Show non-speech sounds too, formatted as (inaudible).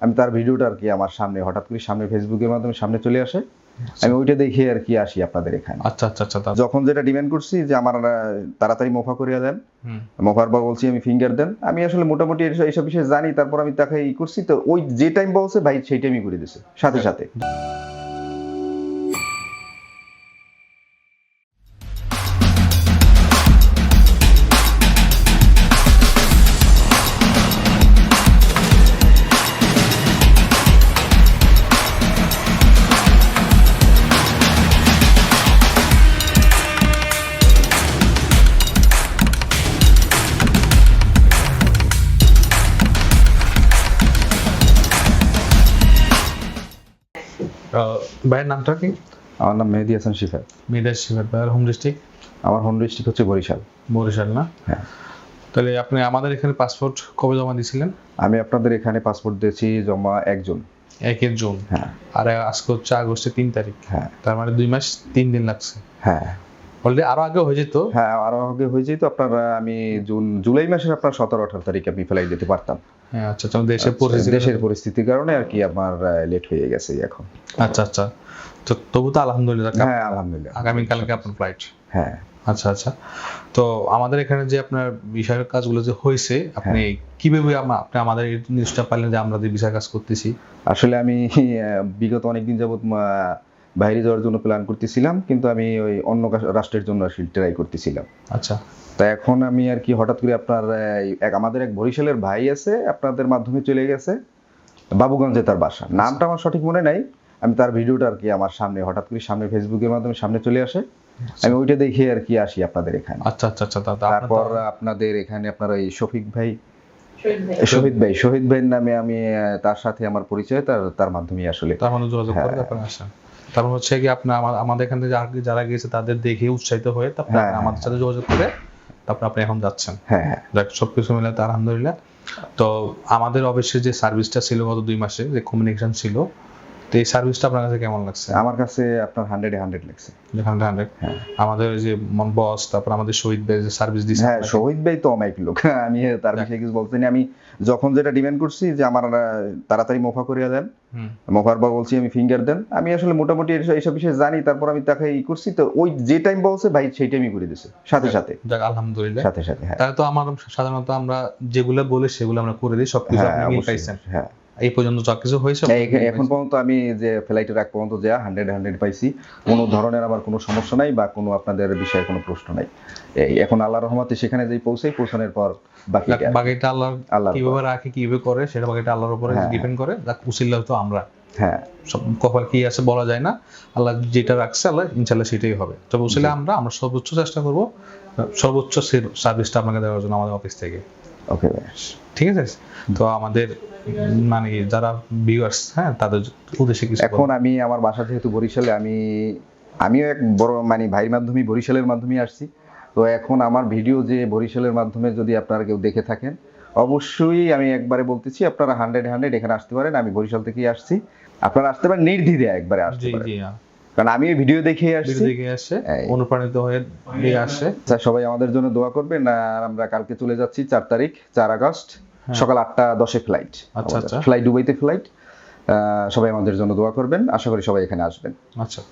আমি তার ভিডিওটা আর কি আমার সামনে হঠাৎ করে সামনে ফেসবুকের মাধ্যমে সামনে চলে আসে। আমি ওইটা দেখে আর কি আসি আপনাদের এখানে। আচ্ছা আচ্ছা আচ্ছা যখন যেটা ডিমান্ড করছি যে আমার তাড়াতাড়ি মোফা করিয়া দেন। মোফার পর বলছি আমি ফিঙ্গার দেন। আমি আসলে মোটামুটি এইসব- এইসব বিষয়ে জানি তারপর আমি তাকে ই করছি। তো ওই যে টাইম বলছে ভাই সেই টাইমই করে দিছে সাথে সাথে। ভাইয়ের নামটা কি? আমার নাম মেহেদি হাসান শিফা মিরাজ শিবের ভাইয়ের হোম ডিস্ট্রিক্ট আমার হোম ডিস্ট্রিক্ট হচ্ছে বরিশাল। বরিশাল না? হ্যাঁ। তাহলে আপনি আমাদের এখানে পাসপোর্ট কবে জমা দিয়েছিলেন? আমি আপনাদের এখানে পাসপোর্ট দিয়েছি জমা একজন একের জুন। হ্যাঁ। আর আজকে হচ্ছে আগস্টের তিন তারিখ। হ্যাঁ। তার মানে দুই মাস তিন দিন লাগছে। হ্যাঁ। অলরেডি আরও আগে হয়ে যেত। হ্যাঁ আরও আগে হয়ে যেত। আপনার আমি জুন জুলাই মাসের আপনার সতেরো আঠারো তারিখে আমি ফেলাই দিতে পারতাম। হ্যাঁ আচ্ছা আচ্ছা দেশের পরিস্থিতি। দেশের পরিস্থিতির কারণে আর কি আমার লেট হয়ে গেছে এখন। আচ্ছা আচ্ছা। তো তবু তো আলহামদুলিল্লাহ। হ্যাঁ আলহামদুলিল্লাহ। আগামীকালকে আপনার ফ্লাইট হ্যাঁ। আচ্ছা আচ্ছা। তো আমাদের এখানে যে আপনার বিষয়ের কাজগুলো যে হয়েছে আপনি হ্যাঁ। কীভাবে আপনি আমাদের নিউজটা পাইলেন যে আমরা যে বিষয় কাজ করতেছি? আসলে আমি বিগত অনেকদিন যাবত বাইরে যাওয়ার জন্য প্ল্যান করতেছিলাম কিন্তু আমি ওই অন্য রাষ্ট্রের জন্য আসলে ট্রাই করতেছিলাম। আচ্ছা। তা এখন আমি আর কি হঠাৎ করে আপনার এক আমাদের এক বরিশালের ভাই আছে আপনাদের মাধ্যমে চলে গেছে বাবুগঞ্জে তার বাসা। নামটা আমার সঠিক মনে নাই আমি তার ভিডিওটা আর কি আমার সামনে হঠাৎ করে সামনে ফেসবুকের মাধ্যমে সামনে চলে আসে। আমি ওইটা দেখে আর কি আসি আপনাদের এখানে। আচ্ছা আচ্ছা আচ্ছা আপনার তারপর আপনাদের এখানে আপনার ওই শফিক ভাই শহীদ ভাই। শহীদ ভাই ভাইয়ের নামে আমি তার সাথে আমার পরিচয় তার তার মাধ্যমে আসলে তার মানে যোগাযোগ করে হ্যাঁ। তারপরে আসেন। তারপর হচ্ছে কি আপনার আমাদের এখানে থেকে যারা- গিয়েছে তাদের দেখে উৎসাহিত হয়ে তারপর হ্যাঁ, হ্যাঁ। আমাদের সাথে যোগাযোগ করে তারপর আপনি এখন যাচ্ছেন। হ্যাঁ হ্যাঁ। যাক সবকিছু মিলে তো আলহামদুলিল্লাহ। তো আমাদের অবশ্যই যে সার্ভিসটা ছিল গত দুই মাসে যে কমিউনিকেশন ছিল তো এই সার্ভিসটা আপনার কাছে কেমন লাগছে? আমার কাছে আপনার হান্ড্রেডে হান্ড্রেড লাগছে। হান্ড্রেড হ্যাঁ। আমাদের যে বস তারপর আমাদের শহীদ ভাই যে সার্ভিস দিচ্ছে হ্যাঁ শহীদ ভাই তো অমায়িক লোক। (laughs) আমি তার বিষয়ে কিছু বলতে আমি যখন যেটা ডিমান্ড করছি যে আমার তাড়াতাড়ি মোফা করিয়া দেন মোফার পর বলছি আমি ফিঙ্গার দেন। আমি আসলে মোটামুটি এইসব- এইসব বিষয়ে জানি তারপর আমি তাকে ই করছি। তো ওই যে টাইম বলছে ভাই সেই টাইমই করে দিছে। সাথে সাথে। যাক আলহামদুলিল্লাহ। সাথে সাথে হ্যাঁ। তাহলে তো আমার সাধারণত আমরা যেগুলো বলে সেগুলো আমরা করে দিই সবকিছু হ্যাঁ আপনি পাইছেন। হ্যাঁ। এই পর্যন্ত যা কিছু হয়েছে এখন পর্যন্ত আমি যে ফ্লাইটের আগ পর্যন্ত যা হান্ড্রেড হান্ড্রেড পাইছি কোনো ধরনের আমার কোনো সমস্যা নাই বা কোনো আপনাদের বিষয়ে কোনো প্রশ্ন নাই। এখন আল্লাহ রহমতে সেখানে যেই পৌঁছাই পৌঁছানোর পর বাকি বাকিটা আল্লাহ আল্লাহর কীভাবে রাখে কীভাবে করে সেটা বাকিটা আল্লাহর উপরে হ্যাঁ। ডিপেন্ড করে। যাক উসিল্লা তো আমরা। হ্যাঁ। সব কপাল কি আছে বলা যায় না। আল্লাহ যেটা রাখছে আল্লাহ ইনশাল্লাহ সেটাই হবে। তবে উসিলা আমরা আমরা সর্বোচ্চ চেষ্টা করব সর্বোচ্চ সার্ভিসটা আপনাকে দেওয়ার জন্য আমাদের অফিস থেকে। ওকে ঠিক আছে? তো আমাদের মানে যারা ভিউয়ার্স হ্যাঁ তাদের উদ্দেশ্যে কিছু এখন আমি আমার বাসা যেহেতু বরিশালে আমি আমিও এক বড় মানে ভাইয়ের মাধ্যমে বরিশালের মাধ্যমে আসছি। তো এখন আমার ভিডিও যে বরিশালের মাধ্যমে যদি আপনারা কেউ দেখে থাকেন অবশ্যই আমি একবারে বলতেছি আপনারা হান্ড্রেড হান্ড্রেড এখানে আসতে পারেন আমি বরিশাল থেকেই আসছি। আপনারা আসতে পারেন নির্দ্বিধে একবারে আসতে পারেন। কারণ আমি ভিডিও দেখে আসছি। দেখে আসে অনুপ্রাণিত হয়ে আসে। আচ্ছা, সবাই আমাদের জন্য দোয়া করবেন আর আমরা কালকে চলে যাচ্ছি চার তারিখ চার আগস্ট। সকাল আটটা দশে ফ্লাইট আচ্ছা, আচ্ছা। ফ্লাইট দুবাইতে ফ্লাইট সবাই আমাদের জন্য দোয়া করবেন। আশা করি সবাই এখানে আসবেন। আচ্ছা।